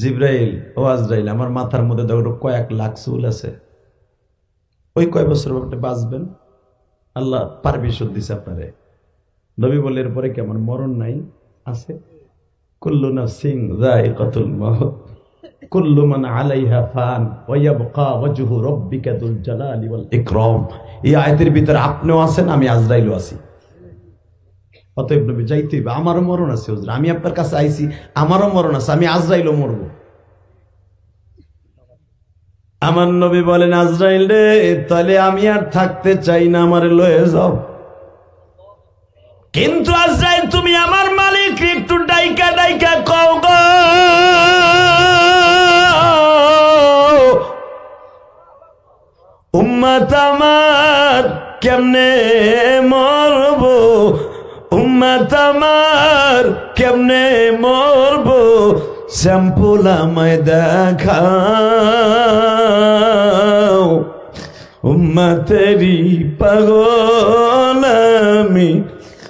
জিব্রাইল, ও আজরাইল, আমার মাথার মধ্যে দেখো কয়েক লাখ চুল আছে। ওই কয় বছর আপনি বাঁচবেন? আল্লাহ পারমিশন দিছে আপনারে। নবী বলে এরপরে কেমন মরণ নাই? আছে। কুল্লু নাফসিং যায়িকাতুল মাউত। কুল্লু মান আলাইহা ফান ওয়া ইয়াবকা ওয়াজহু রাব্বিকা যুল জালালি ওয়াল ইকরাম। এই আয়াতের ভিতরে আপনিও আছেন, আমি আজরাইলও আছি। অতএব নবী, যাইতে হইবে। আমারও মরণ আছে, হুজুর। আমি আপনার কাছে আইছি, আমারও মরণ আছে, আমি আজরাইলও মরব। আমার নবী বলেন, আজরাইল রে, তাহলে আমি আর থাকতে চাই না, আমার লয়ে যাও। কিন্তু আজরাইল, তুমি আমার মালিক, একটু ডাইকা ডাইকা কও গো। উম্মত আমার কেমনে মরব? উম্মত কেমনে মরব? স্যাম্পুল আমায় দেখাও। উম্মতেরি পাগল আমি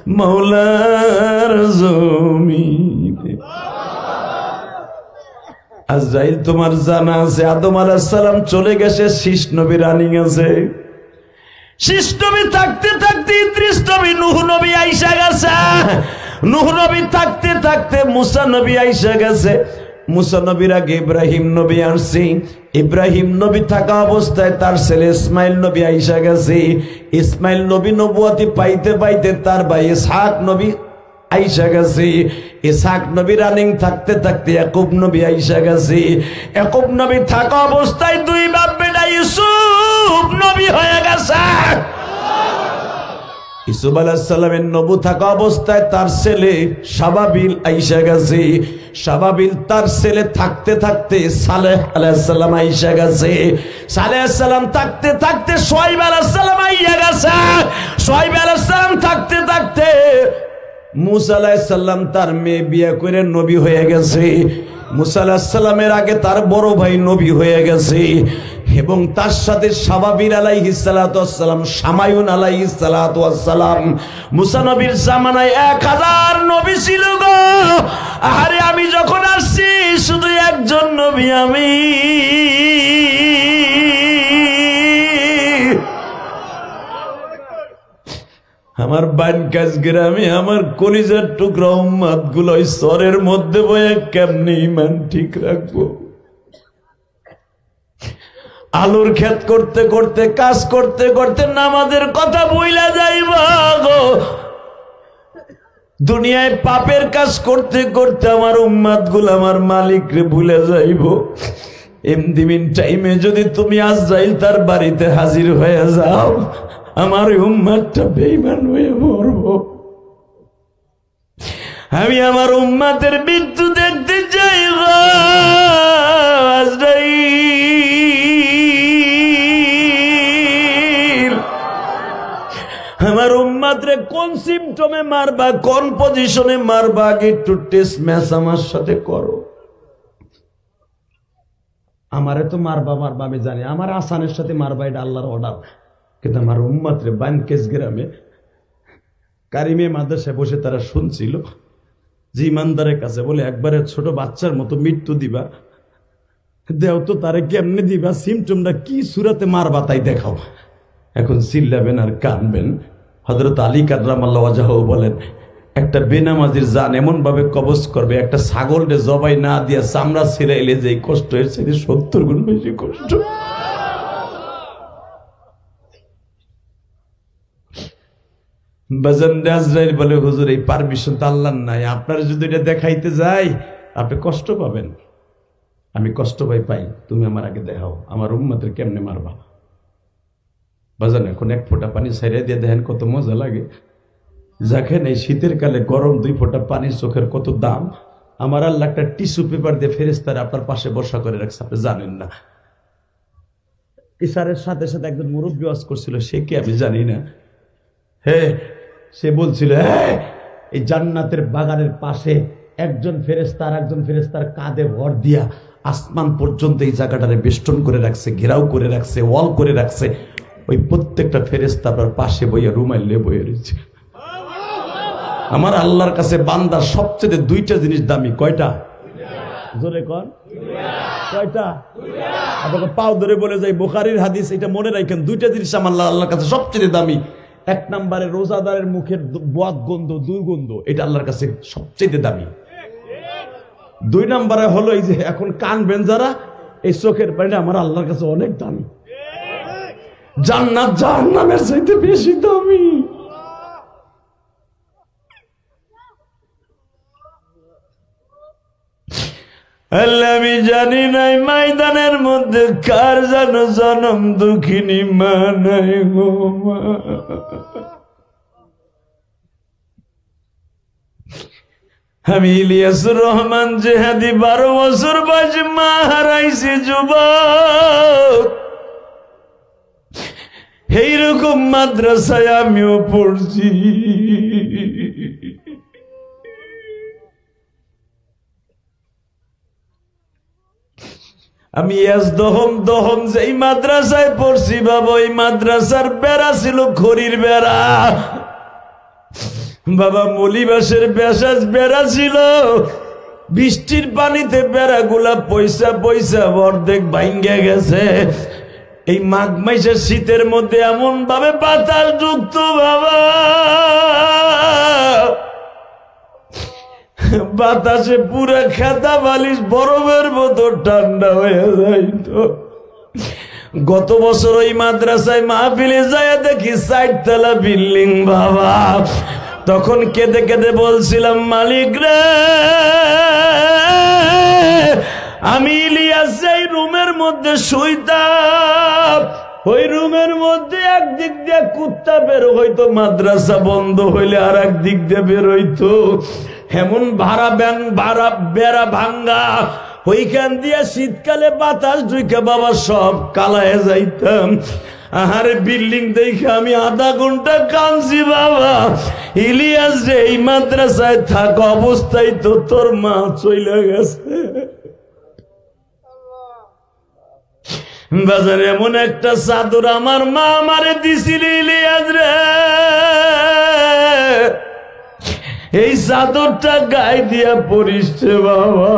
মৌলার জমিনে। আজরাইল, তোমার জানা আছে, আদম আলাহিস সালাম চলে গেছে, শীষ নবী রানিং আছে। নবী থাকতে থাকতে নবী নুহ নবী আইসা গেছে। নুহ নবী থাকতে থাকতে মুসা নবী আইসা গেছে। পাইতে পাইতে তার ভাই ইসহাক নবী আইসা গেছে। ইসাক নবী রানিং থাকতে থাকতে একুব নবী আইসা গেছে। একুব নবী থাকা অবস্থায় দুই বাপ বেটা নবী হয়ে গেছে। ইসুফ আলাহিসাল্লামের নবু থাকা অবস্থায় তার ছেলে সাবাবিল আইসা গেছে। সাবাবিল তার ছেলে থাকতে থাকতে সালেহ আলাইসাল্লাম আইসা গেছে। থাকতে থাকতে সোয়াইব আলাইসাল্লাম আইয়া গেছে। সোয়াইব আলাইসাল্লাম থাকতে থাকতে আলাহিসাল্লাম তার মেয়ে বিয়ে করে নবী হয়ে গেছে। মুসা আলাহিসাল্লামের আগে তার বড় ভাই নবী হয়ে গেছে। এবং তার সাথে সাবাবির আলাইহি সালাতাম সামায়ুন আলাইহি সালাতাম মুসা নবীর জামানায় এক হাজার নবী ছিল গো। আরে আমি যখন আসছি, শুধু একজন নবী আমি। আমার বানকাজ গ্রামে আমার কলিজার টুকরা উম্মাদগুলো স্বরের মধ্যে বয়ে কেমনি ইমান ঠিক রাখব? আলুর ক্ষেত করতে করতে, কাজ করতে করতে নামাজের কথা বইলা যাইব গো দুনিয়ায় পাপের কাজ করতে করতে আমার উম্মাদগুলো আমার মালিক রে ভুলে যাইব। এমদিমিন টাইমে যদি তুমি আজরাইল তার বাড়িতে হাজির হয়ে যাও, আমার উম্মাদটা বেইমান হয়ে মরব। আমি আমার উম্মাদের মৃত্যু দেখতে চাই উম্মাদরে কোন সিমটমে মারবা, কোন পজিশনে মারবা? আগে একটু টেস্ট ম্যাচ আমার সাথে করো। আমারে তো মারবা মারবা, আমি জানি। আমার আসানের সাথে মারবা, এটা আল্লাহর অর্ডার কিন্তু আমার উম্মাত্রে বানকেশ গ্রামে কারিমে মাদ্রাসায় বসে তারা শুনছিল, যে ইমানদারের কাছে বলে, একবারে ছোট বাচ্চার মতো মৃত্যু দিবা। দেও তো তারে কেমনে দিবা? সিমটমটা কি সুরাতে মারবা তাই দেখাও। এখন চিল্লাবেন আর কানবেন। হজরত আলী কাদরাম আল্লাহ বলেন, একটা বেনামাজির জান এমন ভাবে কবজ করবে, একটা ছাগলকে জবাই না দিয়া চামড়া ছিলাইলে যে কষ্ট সেটি সত্তর গুণ বেশি কষ্ট। বলে, হুজুর, এই পারমিশন তো আল্লাহর নাই। আপনার যদি এটা দেখাইতে যাই, আপনি কষ্ট পাবেন। আমি কষ্ট পাই পাই। তুমি আমার আগে দেখাও। আমার উম্মাদের কেমনে মারবা? বাজান এখন এক ফোঁটা পানি ছাইড়ে দিয়ে দেখেন কত মজা লাগে। দেখেন এই শীতের কালে গরম দুই ফোঁটা পানির চোখের কত দাম। আমার আল্লাহ একটা টিস্যু পেপার দিয়ে ফেরেস্তার আপনার পাশে বসা করে রাখছে, আপনি জানেন না। ইসারের সাথে সাথে একজন মুরব্বী ওয়াজ করছিল, সে কি আমি জানি না। হে, সে বলছিল হ্যাঁ এই জান্নাতের বাগানের পাশে একজন ফেরেস্তার একজন ফেরেস্তার কাঁধে ভর দিয়া আসমান পর্যন্ত এই জায়গাটারে বেষ্টন করে রাখছে, ঘেরাও করে রাখছে, ওয়াল করে রাখছে। ওই প্রত্যেকটা ফেরেস্তা আপনার পাশে বইয়া রুমাইলে বইয়ে রয়েছে। আমার আল্লাহর কাছে বান্দার সবচেয়ে দুইটা জিনিস দামি, কয়টা? জোরে কর কয়টা? আপনাকে পাও ধরে বলে যাই, বোখারির হাদিস, এটা মনে রাখেন, দুইটা জিনিস আমার আল্লাহ আল্লাহর কাছে সবচেয়ে দামি। এক নম্বরে রোজাদারের মুখের দু- গন্ধ, দুর্গন্ধ, এটা আল্লাহর কাছে সবচেয়ে দামি। দুই নম্বরে হলো এই যে এখন কান বেঞ্জারা এই চোখের পানিটা আমার আল্লাহর কাছে অনেক দামি। জান্নাত জাহান্নামের চাইতে বেশি দামি। আমি জানি নাই ময়দানের মধ্যে কার যেন জনম দুঃখিনী মা নাই গো মা। আমি ইলিয়াসুর রহমান জেহাদি বারো বছর বয়সে মা হারাইছি, যুবক। এইরকম মাদ্রাসায় আমিও পড়ছি। আমি এস দহম দহম যেই মাদ্রাসায় পড়ছি বাবা, ওই মাদ্রাসার বেড়া ছিল খড়ির বেড়া। বাবা, মলিবাসের বেশাস বেড়া ছিল। বৃষ্টির পানিতে বেড়াগুলা পয়সা পয়সা অর্ধেক ভাঙ্গে গেছে। এই মাঘ মাসের শীতের মধ্যে এমন ভাবে বাতাস ঢুকতো বাবা। বাতাসে পুরা খেতা বালিশ বরফের মতো ঠান্ডা হয়ে যাইতো গত বছর ওই মাদ্রাসায় মাহফিলে যায় দেখি সাইড তলা বিল্ডিং বাবা। তখন কেঁদে কেঁদে বলছিলাম, মালিক রে, আমি ইলিয়াস মধ্যে শুইতাম, ওই রুমের মধ্যে একদিক দিয়ে কুত্তা বের হইতো, মাদ্রাসা বন্ধ হইলে আর এক দিক দিয়ে বের হইতো। এমন ভাড়া ব্যাং ভাড়া বেড়া ভাঙ্গা, ওইখান দিয়ে শীতকালে বাতাস ঢুকে বাবা সব কালায় যাইতাম। আহারে বিল্ডিং দেখে আমি আধা ঘণ্টা কাঁদছি বাবা। ইলিয়াস রে, এই মাদ্রাসায় থাক অবস্থায় তো তোর মা চলে গেছে। বাজারে এমন একটা চাদর আমার মা আমারে দিছিল এই চাদরটা গায়ে দিয়া পরিস বাবা।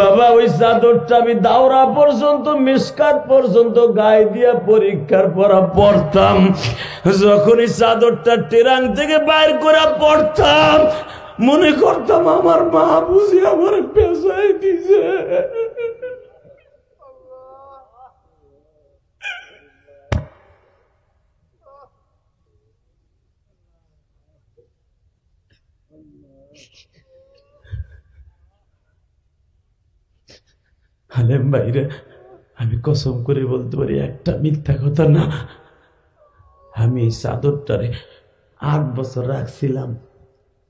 বাবা, ওই চাদরটা আমি দাওরা পর্যন্ত, মিসকাত পর্যন্ত গায়ে দিয়া পরীক্ষার পরা পড়তাম। যখন এই চাদরটা টেরাং থেকে বাইর করে পড়তাম, মনে করতাম আমার মা বুঝি আমার পেশায় দিছে। আলেম ভাইরে, আমি কসম করে বলতে পারি, একটা মিথ্যা কথা না। আমি এই চাদরটারে আট বছর রাখছিলাম।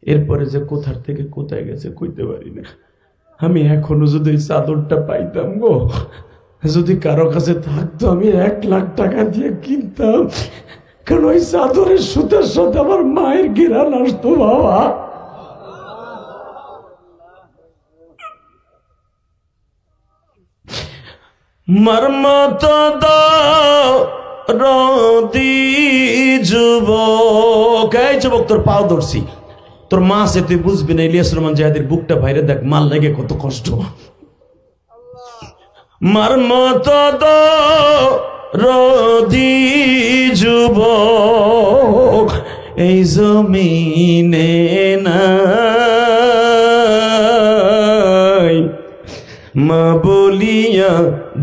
এরপরে যে কোথার থেকে কোথায় গেছে কইতে পারি না। আমি এখনও যদি চাদরটা পাইতাম গো, যদি কারও কাছে থাকতো, আমি এক লাখ টাকা দিয়ে কিনতাম। কারণ ওই চাদরের সুতার সাথে আমার মায়ের গিরান আসতো, বাবা। মর্মত রদি যুবক। এই যুবক, তোর পাও ধরছি। তোর মা সে তুই বুঝবি না, ইলিয়াস রহমান জাহাদের বুকটা ভাইরে দেখ, মাল লেগে কত কষ্ট। মর্মত রদি যুবক, এই জমিনে নাই। মা বলিয়া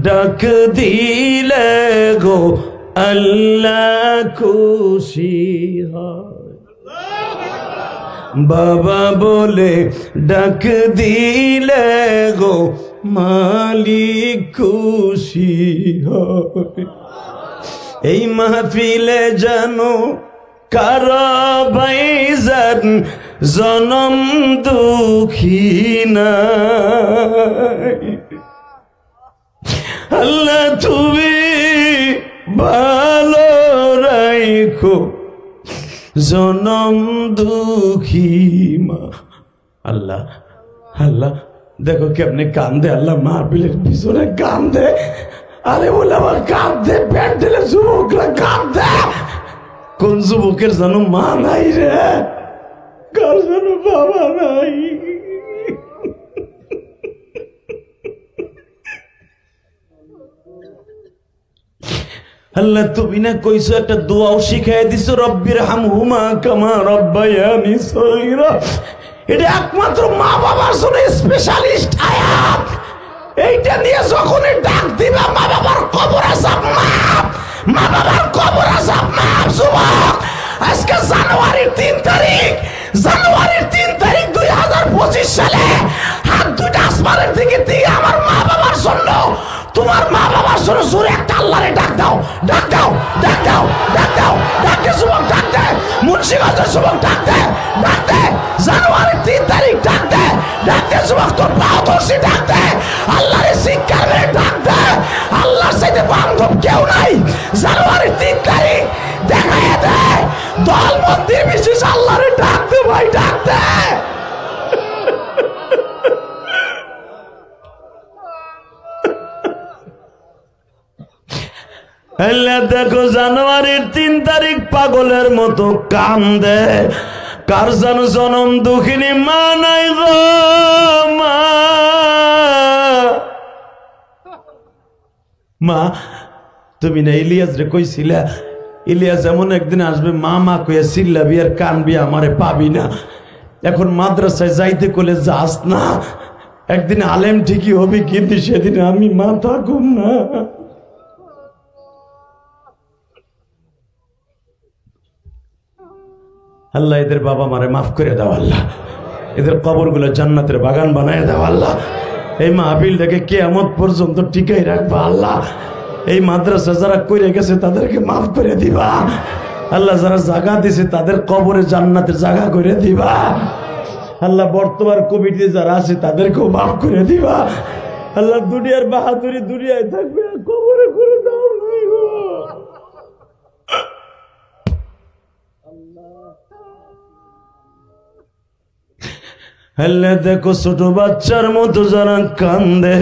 ডাক দিলে গো আল্লাহ খুশি বাবা বলে, ডাক দিলে গো মালিক খুশি এই মাহফিলে জানো কারা ভাইজান জনম দুঃখী নাই। আল্লাহ তুমি ভালো রাইখো। জনম দুঃখী মা। আল্লাহ আল্লাহ, দেখো কেমনে কান্দে, আল্লাহ মা মাহবিলের পিছনে কান্দে। আরে বলে আমার কান্দে প্যান্ডেলের যুবকরা কান্দে কোন যুবকের যেন মা নাই রে? কার যেন বাবা নাই? আল্লাহ, তুমি না কইছো একটা দোয়াও শিখাই দিছো, রব্বির হামহুমা কামা রব্বায়ানি সগীরা। এটা একমাত্র মা বাবার জন্য স্পেশালিস্ট আয়াত। এইটা নিয়ে যখনই ডাক দিবা, মা বাবার কবর আসাব মাপ। মা বাবার কবর আসাব মাপ, যুবক। আজকে জানুয়ারির তিন তারিখ। জানুয়ারির তিন তারিখ দুই হাজার পঁচিশ সালে হাত দুইটা আসমানের দিকে দিয়ে তোমার মা বাবার জন্য জোরে একটা আল্লাহরে ডাক দাও ডাক দাও ডাক দাও ডাক দাও। ডাক যুবক ডাক দে, মুন্সিগঞ্জের যুবক ডাক দে ডাক দে। জানুয়ারির তিন তারিখ ডাক দে, ডাক যুবক, তোর পাও ধরছি, ডাক দে। আল্লাহরে শিক্ষার মেরে ডাক দে। আল্লাহর সাথে বান্ধব কেউ নাই। জানুয়ারির তিন তারিখ দেখায় দে। দল মন্দির বিশেষ আল্লাহরে ডাক দে ভাই, ডাক দে। দেখো জানুয়ারির তিন তারিখ পাগলের মতো কান্দে। কার জানো জনম দুঃখিনী মা নাই গো মা। মা, তুমি না ইলিয়াস রে কইছিলা, ইলিয়াস এমন একদিন আসবে, মা মা কইয়া চিল্লাবি আর কানবি আমারে পাবি না। এখন মাদ্রাসায় যাইতে কলে যাস না। একদিন আলেম ঠিকই হবে কিন্তু সেদিন আমি মা থাকুম না। আল্লাহ, এদের বাবা মারে মাফ করে দাও আল্লাহ। এদের কবরগুলো জান্নাতের বাগান বানায় দাও আল্লাহ। এই মাহফিলটাকে কেয়ামত পর্যন্ত টিকাই রাখবা আল্লাহ। এই মাদ্রাসা যারা করে গেছে, তাদেরকে মাফ করে দিবা। আল্লাহ, যারা জায়গা দিছে, তাদের কবরে জান্নাতের জায়গা করে দিবা। আল্লাহ, বর্তমান কমিটি যারা আছে, তাদেরকেও মাফ করে দিবা। আল্লাহ, দুনিয়ার বাহাদুরি দুনিয়ায় থাকবে কবরে করে দাও নাই দেখো ছোট বাচ্চার মতো যারা কান্দে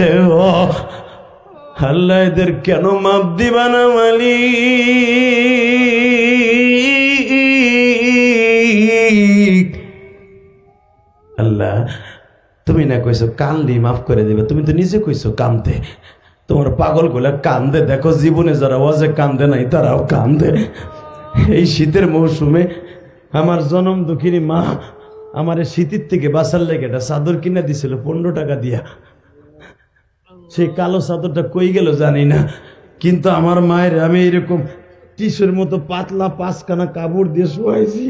আল্লাহ এদের কেন মাপ দিবা না মালিক আল্লাহ তুমি না কইছো কান্দি, মাফ করে দিবে। তুমি তো নিজে কইছো কান্দে। তোমার পাগলগুলা কান্দে। দেখো জীবনে যারা ওয়াজে কান্দে নাই, তারাও কান্দে। এই শীতের মৌসুমে আমার জনম দুঃখিনী মা আমার শীতের থেকে বাসার লেগে একটা চাদর কিনে দিছিল, পনেরো টাকা দিয়া। সেই কালো চাদরটা কই গেল জানি না, কিন্তু আমার মায়ের আমি এরকম টিসুর মতো পাতলা পাঁচখানা কাপড় দিয়ে শোয়াইছি।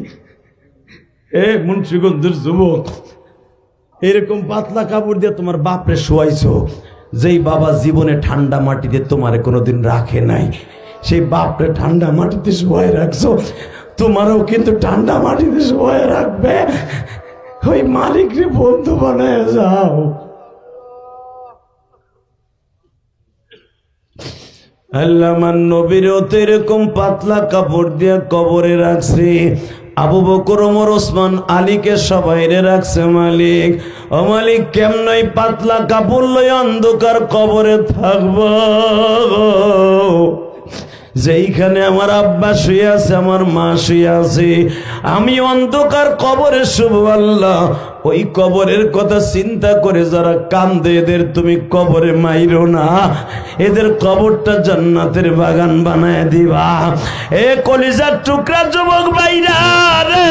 এ মুন্সিগঞ্জের যুবক, এরকম পাতলা কাপড় দিয়ে তোমার বাপরে শোয়াইছো, যেই বাবা জীবনে ঠান্ডা মাটিতে তোমারে কোনোদিন রাখে নাই, সেই বাপরে ঠান্ডা মাটিতে শোয়াই রাখছো। তোমারও কিন্তু ঠান্ডা মাটিতে শোয়াই রাখবে। ওই মালিকরে বন্ধু বানায় যাও। আল্লাহ আমার নবীরও তো এরকম পাতলা কাপড় দিয়ে কবরে রাখছে। আবু বকর, ওমর, ওসমান, আলীকে সবাইরে রাখছে মালিক। ও মালিক, কেমনই পাতলা কাপড় লই অন্ধকার কবরে থাকব? যেইখানে আমার আব্বা শুয়ে আছে, আমার মা শুয়ে আছে, আমি অন্ধকার কবরে শুভ আল্লাহ। ওই কবরের কথা চিন্তা করে যারা কান্দে, এদের তুমি কবরে মাইরো না। এদের কবরটা জান্নাতের বাগান বানায় দিবা। এ কলিজার টুকরা যুবক ভাইরা রে,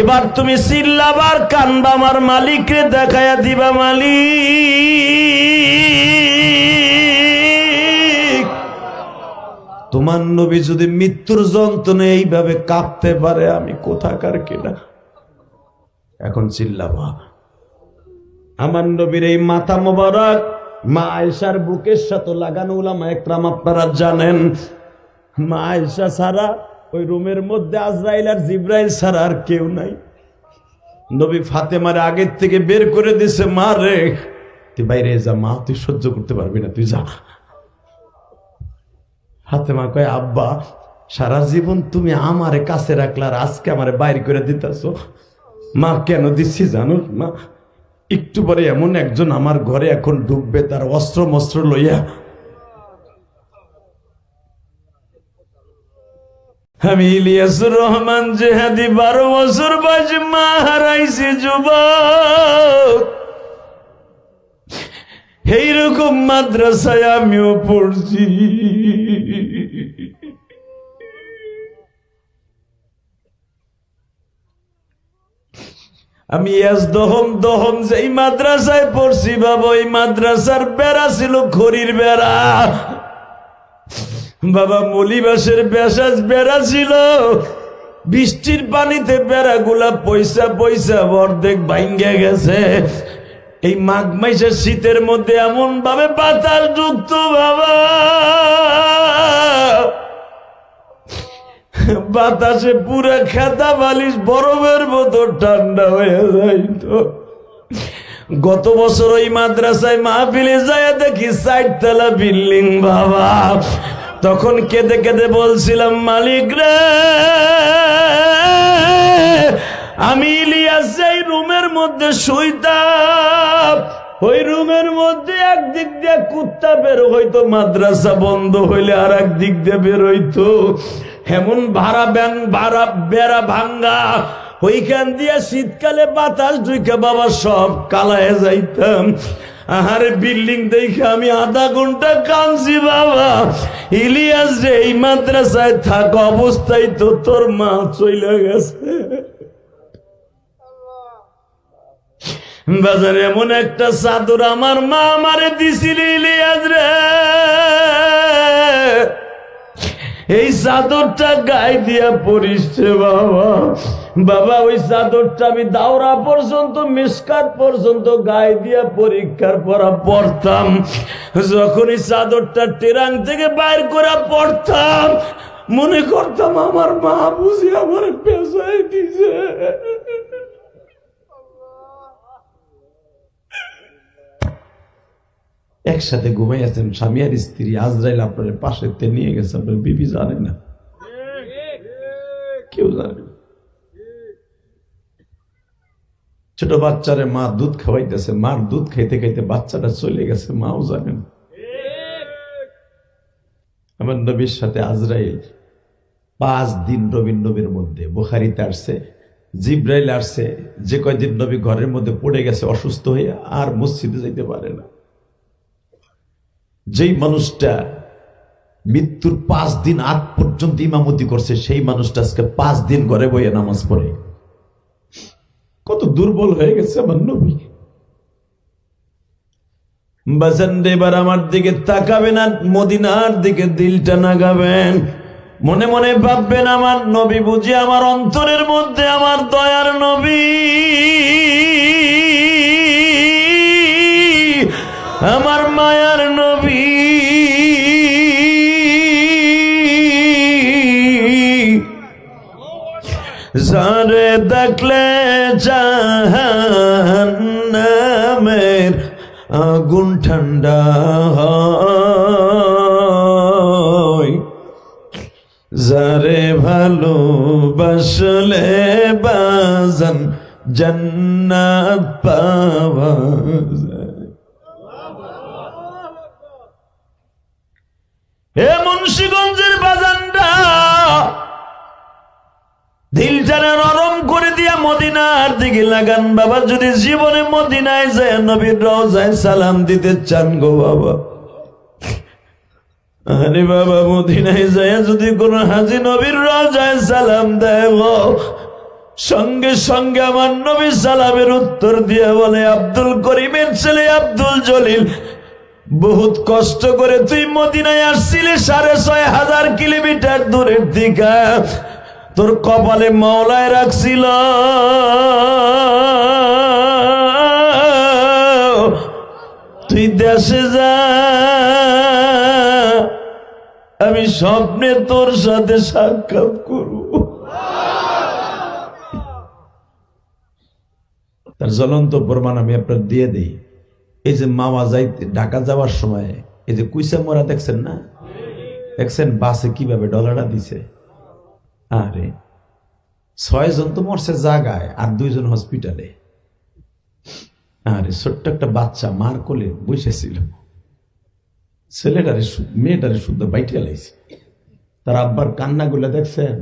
এবার তুমি চিল্লাবার কানবা আমার মালিকরে দেখায়া দিবা মালিক। তোমার নবী যদি মৃত্যুর যন্ত্রণে এইভাবে কাঁপতে পারে, আমি কোথাকার কিনা? এখন চিল্লাবা। আমার নবীর এই মাথা মোবারক মা আয়সার বুকের সাথে লাগানো উলামা একরাম আপনারা জানেন। মা আয়সা ছাড়া ওই রুমের মধ্যে আজরাইল আর জিব্রাইল ছাড়া আর কেউ নাই। নবী ফাতেমার আগের থেকে বের করে দিছে, মা রে, তুই বাইরে যা, মা, তুই সহ্য করতে পারবি না, তুই যা। ফাতেমা কয়, আব্বা, সারা জীবন তুমি আমারে কাছে রাখলা আর আজকে আমারে বাইর করে দিতেছো। মা, কেন দিচ্ছি জানো? মা, একটু পরে এমন একজন আমার ঘরে এখন ঢুকবে, তার অস্ত্র মস্ত্র লইয়া। আমি ইলিয়াসুর রহমান, জেহাদি বারো বছর বয়স মা হারাইছি যুবক। এইরকম মাদ্রাসায় আমিও পড়ছি। আমি এস দহম দহম যেই মাদ্রাসায় পড়ছি বাবা, ওই মাদ্রাসার বেড়া ছিল খড়ির বেড়া। বাবা, মলিবাসের বেশাস বেড়া ছিল। বৃষ্টির পানিতে বেড়াগুলা পয়সা পয়সা অর্ধেক ভাঙ্গে গেছে। এই মাঘ মাসের শীতের মধ্যে এমন ভাবে বাতাস ঢুকতো বাবা। বাতাসে পুরা খেতা বালিশ বরফের মতো ঠান্ডা হয়ে যাইতো গত বছর ওই মাদ্রাসায় মাহফিলে যায় দেখি সাইড তলা বিল্ডিং, বাবা। তখন কেঁদে কেঁদে বলছিলাম, মালিক রে, আমি ইলিয়াস এই রুমের মধ্যে শুইতাম, ওই রুমের মধ্যে একদিক দিয়ে কুত্তা বের হইতো, মাদ্রাসা বন্ধ হইলে আর একদিক দিয়ে বের হইতো। এমন ভাড়া ব্যাং ভাড়া বেড়া ভাঙ্গা। ওইখান দিয়ে শীতকালে বাতাস ঢুকে বাবা, সব কালায় যাইতাম। আহারে বিল্ডিং দেখে আমি আধা ঘণ্টা কাঁদছি বাবা। ইলিয়াস রে এই মাদ্রাসায় থাকা অবস্থায় তো তোর মা চলে গেছে। বাজারে এমন একটা চাদর আমার মা আমারে দিছিল ইলিয়াস রে। এই চাদরটা গায়ে দিয়া পরিস বাবা। বাবা, ওই চাদরটা আমি দাওরা পর্যন্ত, মিসকাত পর্যন্ত গায়ে দিয়া পরীক্ষার পরা পড়তাম। যখন এই চাদরটা টেরাং থেকে বাইর করা পড়তাম, মনে করতাম আমার মা বুঝি আমার পেশায় দিছে একসাথে ঘুমাই আছেন স্বামী আর স্ত্রী, আজরাইল আপনার পাশে নিয়ে গেছে, আপনার বিবি জানে না। কেউ জানে। ছোট বাচ্চারে মা দুধ খাওয়াইতেছে, মার দুধ খাইতে খাইতে বাচ্চাটা চলে গেছে, মাও জানে না। আমার নবীর সাথে আজরাইল পাঁচ দিন রবীন নবীর মধ্যে, বোখারিতে আসছে, জিব্রাইল আসছে, যে কয়দিন নবী ঘরের মধ্যে পড়ে গেছে, অসুস্থ হয়ে আর মসজিদে যাইতে পারে না। যেই মানুষটা মৃত্যুর পাঁচ দিন আগ পর্যন্ত ইমামতি করছে, সেই মানুষটা আজকে পাঁচ দিন ঘরে বইয়ে নামাজ পড়ে। কত দুর্বল হয়ে গেছে আমার নবী। এবার আমার দিকে তাকাবেন আর মদিনার দিকে দিলটা নাগাবেন। মনে মনে ভাববেন আমার নবী বুঝি আমার অন্তরের মধ্যে আমার দয়ার নবী। আমার মায়ার নবী। যারে দেখলে জাহান্নামের আগুন ঠান্ডা হয়। যারে ভালোবাসলে বাজান জান্নাত পাওয়া যায়। হে দিকে লাগান বাবা, যদি জীবনে মদিনায় যায়, নবীর রওজায় সালাম দিতে চান গো বাবা। আরে বাবা, মদিনায় যায় যদি কোন হাজি নবীর রওজায় সালাম দেয় গো। সঙ্গে সঙ্গে আমার নবী সালামের উত্তর দিয়ে বলে, আব্দুল করিমের ছেলে আব্দুল জলিল, বহুত কষ্ট করে তুই মদিনায় আসছিলি সাড়ে ছয় হাজার কিলোমিটার দূরের দিকা। তোর কপালে মাওলায় রাখছিল তুই দেশে যা। আমি স্বপ্নে তোর সাথে সাক্ষাৎ করব। তার জ্বলন্ত প্রমাণ আমি আপনার দিয়ে দিই। এই যে মামা যাইতে ঢাকা যাওয়ার সময় এই যে কুইসা মরা দেখছেন না? দেখছেন বাসে কীভাবে ডলারটা দিছে? আরে ছয়জন তো মরছে জাগায় আর দুইজন হসপিটালে। আরে, ছোট্ট একটা বাচ্চা মার কোলে বসেছিল। ছেলেটারে মেয়েটারে শুদ্ধ বাইটে লাইছে। তার আব্বার কান্নাগুলো দেখছেন?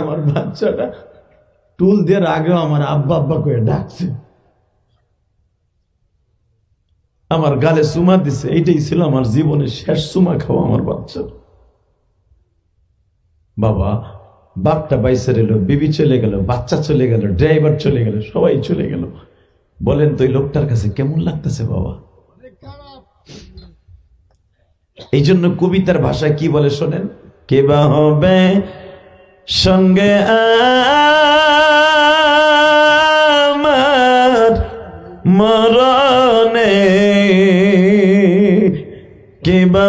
আমার বাচ্চাটা টুল দেওয়ার আগেও আমার আব্বা আব্বা করে ডাকছে। আমার গালে চুমা দিছে, এইটাই ছিল আমার জীবনের শেষ চুমা খাওয়া আমার বাচ্চার বাবা, বাপটা বাইসে এলো বিবি চলে গেল, বাচ্চা চলে গেল, ড্রাইভার চলে গেল, সবাই চলে গেল। বলেন তো লোকটার কাছে কেমন লাগতেছে বাবা? এই জন্য কবিতার ভাষায় কি বলে শোনেন? কে বা হবে সঙ্গে মরণে? কে বা